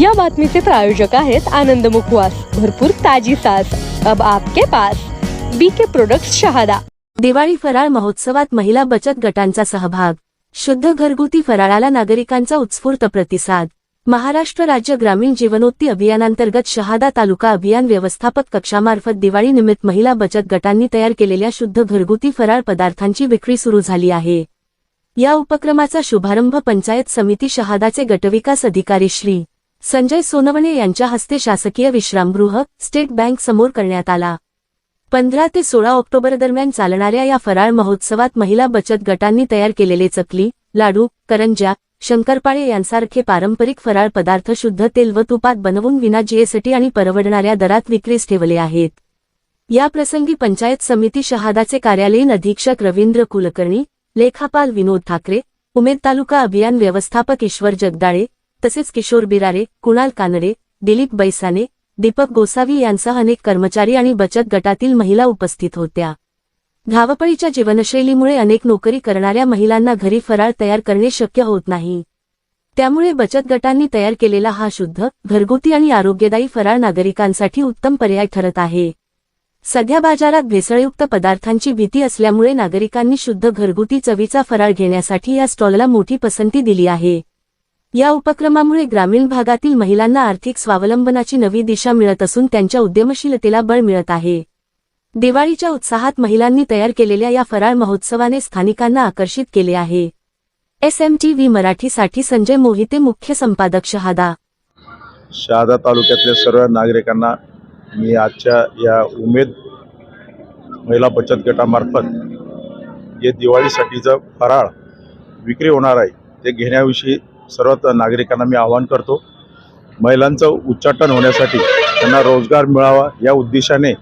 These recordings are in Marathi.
या बातमीचे प्रायोजक आहेत आनंद मुखवास. भरपूर ताजी सास अब आपके pass. BK products Shahada. Diwali फराळ महोत्सवात महिला बचत गटांचा सहभाग. शुद्ध घरगुती फराळाला नागरिकांचा उत्स्फूर्त प्रतिसाद. महाराष्ट्र राज्य ग्रामीण जीवनोत्ती अभियानांतर्गत शहादा तालुका अभियान व्यवस्थापक कक्षामार्फत दिवाळी निमित्त महिला बचत गटांनी तयार केलेल्या शुद्ध घरगुती फराळ पदार्थांची विक्री सुरू झाली आहे. या उपक्रमाचा शुभारंभ पंचायत समिती शहादाचे गटविकास अधिकारी श्री संजय सोनवणे यांच्या हस्ते शासकीय विश्रामगृह स्टेट बँक समोर करण्यात आला. पंधरा ते सोळा ऑक्टोबर दरम्यान चालणाऱ्या या फराळ महोत्सवात महिला बचत गटांनी तयार केलेले चकली लाडू करंज्या शंकरपाळे यांसारखे पारंपरिक फराळ पदार्थ शुद्ध तेल व तुपात बनवून विना जीएसटी आणि परवडणाऱ्या दरात विक्रीस ठेवले आहेत. या प्रसंगी पंचायत समिती शहादाचे कार्यालयीन अधीक्षक रवींद्र कुलकर्णी लेखापाल विनोद ठाकरे उमेद तालुका अभियान व्यवस्थापक ईश्वर जगदाळे तसेच किशोर बिरारे कुणाल कानडे दिलीप बैसाने दीपक गोसावी यांसह अनेक कर्मचारी आणि बचत गटातील महिला उपस्थित होत्या. धावपळीच्या जीवनशैलीमुळे अनेक नोकरी करणाऱ्या महिलांना घरी फराळ तयार करणे शक्य होत नाही. त्यामुळे बचत गटांनी तयार केलेला हा शुद्ध घरगुती आणि आरोग्यदायी फराळ नागरिकांसाठी उत्तम पर्याय ठरत आहे. सध्या बाजारात भेसळयुक्त पदार्थांची भीती असल्यामुळे नागरिकांनी शुद्ध घरगुती चवीचा फराळ घेण्यासाठी या स्टॉलला मोठी पसंती दिली आहे. या उपक्रमामुळे ग्रामीण भागातील महिलांना आर्थिक स्वावलंबनाची नवी दिशा मिळत असून त्यांच्या उद्यमशीलतेला बळ मिळत आहे. दिवाळीच्या उत्साहात महिलांनी तयार केलेल्या या फराळ महोत्सवाने स्थानिकांना आकर्षित केले आहे. एस एम टी व्ही मराठीसाठी संजय मोहिते मुख्य संपादक शहादा. शहादा तालुक्यातल्या सर्व नागरिकांना मी आजच्या या उमेद महिला बचत गटामार्फत जे दिवाळीसाठीचं फराळ विक्री होणार आहे ते घेण्याविषयी सर्व नागरिकांना मी आवाहन करतो महिलांचं उच्चाटन होण्यासाठी त्यांना रोजगार मिळावा या उद्देशाने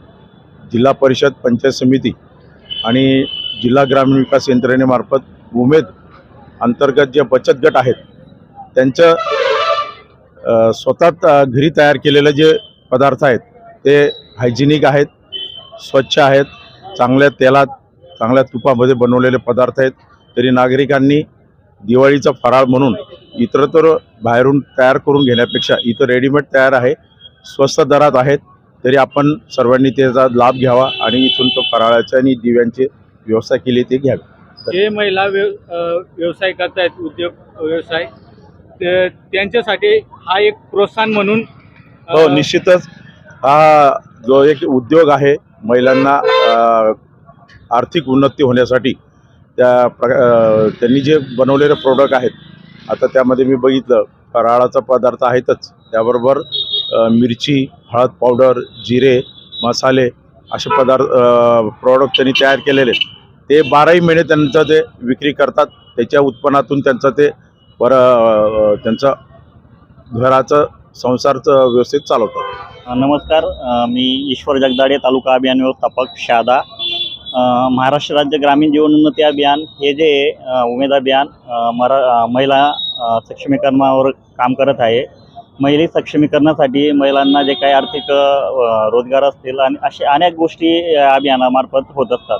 जिल्हा परिषद पंचायत समिती आणि जिल्हा ग्रामीण विकास यंत्रणेमार्फत उमेद अंतर्गत जे बचत गट आहेत त्यांचं स्वतः त- घरी तयार केलेले जे पदार्थ आहेत ते हायजिनिक आहेत स्वच्छ आहेत चांगल्या तेलात चांगल्या तुपामध्ये बनवलेले पदार्थ आहेत तरी नागरिकांनी दिवाळीचा फराळ म्हणून इतरतर बाहेरून तयार करून घेण्यापेक्षा इथं रेडीमेड तयार आहे. स्वस्त दरात आहेत. तरी आपण सर्वांनी त्याचा लाभ घ्यावा आणि इथून तो फराळाचे आणि दिव्यांचे व्यवस्था केली ते घ्यावी. जे महिला व्यवसाय करतायत उद्योग व्यवसाय ते- त्यांच्यासाठी हा एक प्रोत्साहन म्हणून हो निश्चितच. हा जो एक उद्योग आहे महिलांना आर्थिक उन्नती होण्यासाठी त्या प्र त्यांनी जे बनवलेले प्रोडक्ट आहेत आता त्यामध्ये मी बघितलं फराळाचा पदार्थ आहेतच. त्याबरोबर मिरची हळद पावडर जिरे मसाले असे पदार्थ प्रोडक्ट त्यांनी तयार केलेले ते बाराही महिने त्यांचं ते विक्री करतात. त्याच्या उत्पन्नातून त्यांचं ते पर त्यांचं घराचं संसारचं व्यवस्थित चालवतात. नमस्कार. मी ईश्वर जगदाडे तालुका अभियान व्यवस्थापक शादा. महाराष्ट्र राज्य ग्रामीण जीवन उन्नती अभियान हे जे उमेद अभियान मरा महिला सक्षमीकरणावर काम करत आहे. महिला सक्षमीकरणासाठी महिलांना जे काही आर्थिक रोजगार असतील आणि अशा अनेक गोष्टी अभियानामार्फत होत असतात.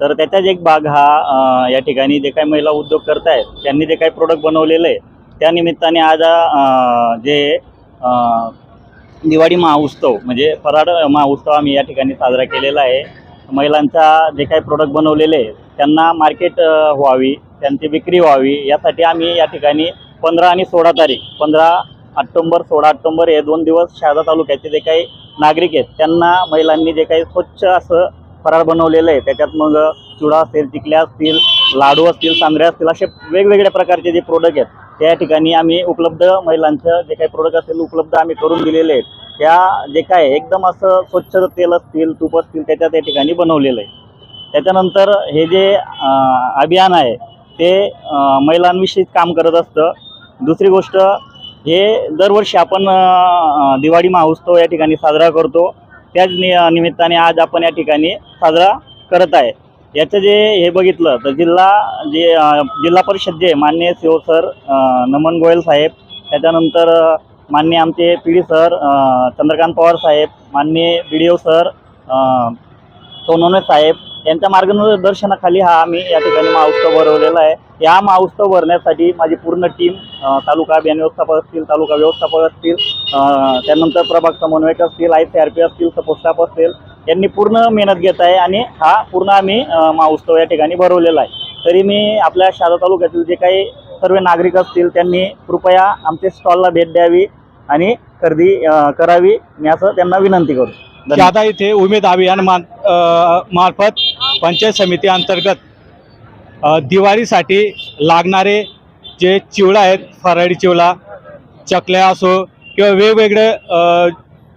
तर त्याचाच एक भाग हा या ठिकाणी जे काही महिला उद्योग करत आहेत त्यांनी जे काही प्रोडक्ट बनवलेलं आहे त्या निमित्ताने आज जे दिवाळी महोत्सव म्हणजे फराड महाउत्सव आम्ही या ठिकाणी साजरा केलेला आहे. महिलांचा जे काही प्रोडक्ट बनवलेले त्यांना मार्केट व्हावी त्यांची विक्री व्हावी यासाठी आम्ही या ठिकाणी पंधरा आणि सोळा तारीख पंधरा ऑक्टोंबर सोळा ऑक्टोंबर हे दोन दिवस शहादा तालुक्याचे जे काही नागरिक आहेत त्यांना महिलांनी जे काही स्वच्छ असं फराळ बनवलेलं आहे त्याच्यात मग चुडा असेल चिकल्या असतील लाडू असतील सांद्रे असतील असे वेगवेगळ्या प्रकारचे जे प्रोडक्ट आहेत त्या ठिकाणी आम्ही उपलब्ध महिलांचं जे काही प्रोडक्ट असेल उपलब्ध आम्ही करून दिलेले आहेत. त्या जे काय एकदम असं स्वच्छ तेल असतील तूप असतील त्याच्या त्या ठिकाणी बनवलेलं आहे. त्याच्यानंतर हे जे अभियान आहे ते महिलांविषयीच काम करत असतं. दुसरी गोष्ट हे दरवर्षी आपण दिवाळी महोत्सव या ठिकाणी साजरा करतो. त्याच नि निमित्ताने आज आपण या ठिकाणी साजरा करत आहे. याचं जे हे बघितलं तर जिल्हा जे जिल्हा परिषद जे मान्य सीओ सर नमन गोयल साहेब त्याच्यानंतर मान्य आमचे P D sir Chandrakant Pawar साहेब मान्य B D O sir Sonone Sonawane साहेब यांच्या मार्गदर्शनाखाली हा आम्ही या ठिकाणी महाउत्सव भरवलेला आहे. या महाउत्सव भरण्यासाठी माझी पूर्ण टीम तालुका अभियान व्यवस्थापक असतील तालुका व्यवस्थापक असतील त्यानंतर प्रभाग समन्वयक असतील आय सी आर पी असतील सपोर्ट स्टाफ असतील यांनी पूर्ण मेहनत घेत आहे आणि हा पूर्ण आम्ही महाउत्सव महोत्सव या ठिकाणी भरवलेला आहे. तरी मी आपल्या शहादा तालुक्यातील जे काही सर्व नागरिक असतील त्यांनी कृपया आमच्या स्टॉलला भेट द्यावी. आणि खरेदी करावी मी असं त्यांना विनंती करू दादा इथे उमेद अभियान मा मार्फत पंचायत समिती अंतर्गत दिवाळीसाठी लागणारे जे चिवडा आहेत फराळी चिवडा चकल्या असो किंवा वेगवेगळे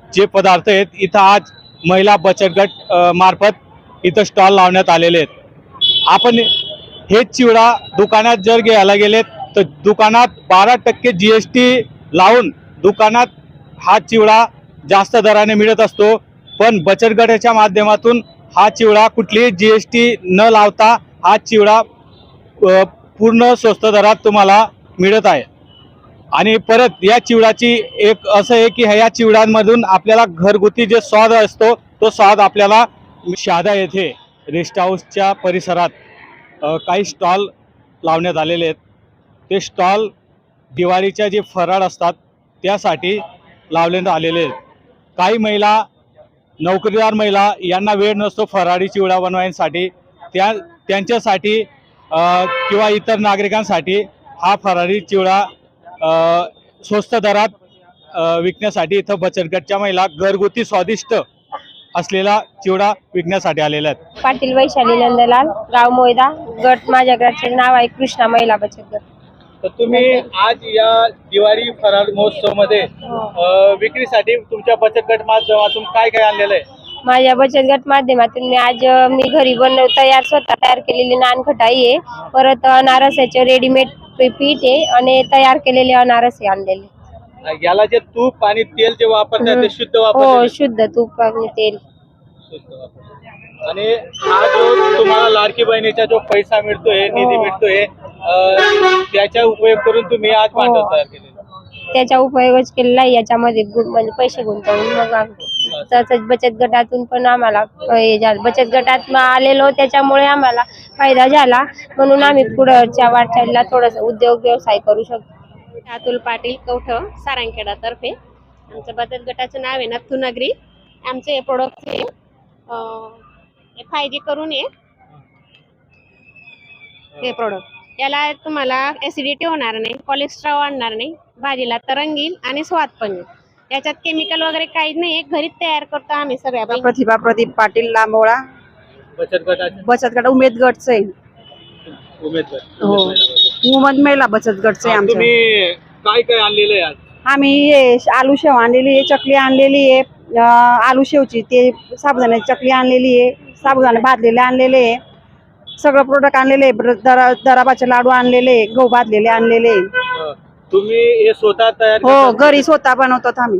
जे पदार्थ आहेत इथं आज महिला बचत गट मार्फत इथं स्टॉल लावण्यात आलेले आहेत. आपण हे चिवडा दुकानात जर घ्यायला गेलेत तर दुकानात बारा टक्के जी एस टी लावून दुकानात हा चिवडा जास्त दराने मिळत असतो. पण बचत गटाच्या माध्यमातून हा चिवडा कुठलीही जी एस टी न लावता हा चिवडा पूर्ण स्वस्त दरात तुम्हाला मिळत आहे. आणि परत या चिवडाची एक असं आहे की ह्या चिवड्यांमधून आपल्याला घरगुती जे स्वाद असतो तो स्वाद आपल्याला शहादा येथे रेस्ट हाऊसच्या परिसरात काही स्टॉल लावण्यात आलेले आहेत. ते स्टॉल दिवाळीच्या जे फराळ असतात त्यासाठी लावण्यात आलेले आहेत. काही महिला नोकरीदार महिला यांना वेळ नसतो फराळी चिवडा बनवण्यासाठी त्या त्यांच्यासाठी किंवा इतर नागरिकांसाठी हा फराळी चिवडा स्वस्त दरात विकण्यासाठी इथं बचतगटच्या महिला घरगुती स्वादिष्ट असलेला चिवडा विकण्यासाठी आलेला आहेत. पाटील वैशाली नंदलाल गाव मोयदा गट माझ्या गटाचे नाव आहे कृष्णा महिला बचत गट. तर तुम्ही आज या दिवाळी फराळ महोत्सवमध्ये विक्रीसाठी तुमच्या बचत गट माध्यमातून काय काय आणलेलं आहे? माझ्या बचत गट माध्यमातून मी आज मी घरी बनव तयार स्वतः तयार केलेली नानखटाई आहे. परत अनारसाचे रेडीमेड पीठ आहे आणि तयार केलेले अनारसे आणलेले. याला जे तूप आणि तेल जे वापरतात ते शुद्ध हो वापरतात शुद्ध तूप आणि तेल. आणि हा जो तुम्हाला लाडकी बहिणीचा जो पैसा मिळतोय निधी मिळतोय अं, त्याचा उपयोग करून तुम्ही आज भांडवल हो. तयार केलेलं त्याचा उपयोगच केलेला आहे. याच्यामध्ये गु- म्हणजे पैसे गुंतवून मग आम्ही तसंच बचत गटातून पण आम्हाला हे झालं. बचत गटात आलेलो त्याच्यामुळे आम्हाला फायदा झाला. म्हणून आम्ही पुढच्या वाटचालीला थोडस उद्योग व्यवसाय करू शकतो. अतुल पाटील कवठं सारंगखेडातर्फे आमचं बचत गटाचं नाव आहे नथू नगरी आमचे प्रोडक्ट हे फाय जी करून आहे हे प्रोडक्ट याला तुम्हाला ऍसिडिटी होणार नाही कोलेस्ट्रॉल वाढणार नाही भाजीला तरंग येईल आणि स्वाद पण येईल. याच्यात केमिकल वगैरे काहीच नाही घरीच तयार करतो आम्ही सगळ्या. प्रतिभा प्रदीप पाटील लांबोळा. बचत गटाचे बचत गट उमेद गटच आहे. उमेदवार हो. उमेद महिला बचत गटच आहे हा, आमचं. तुम्ही काय काय आणलेलं आहे आज? आम्ही हे आलू शेव आणलेली आहे चकली आणलेली आहे आलू शेवची ते साबुदाण्याची चकली आणलेली आहे साबुदाणे भाजलेले आणलेले आहे सगळं प्रोडक्ट आणलेले आहे ब्र- दरा दराबाचे लाडू आणलेले गहू भाजलेले आणलेले तुम्ही हे स्वतः तयार हो? घरी स्वतः बनवतात आम्ही.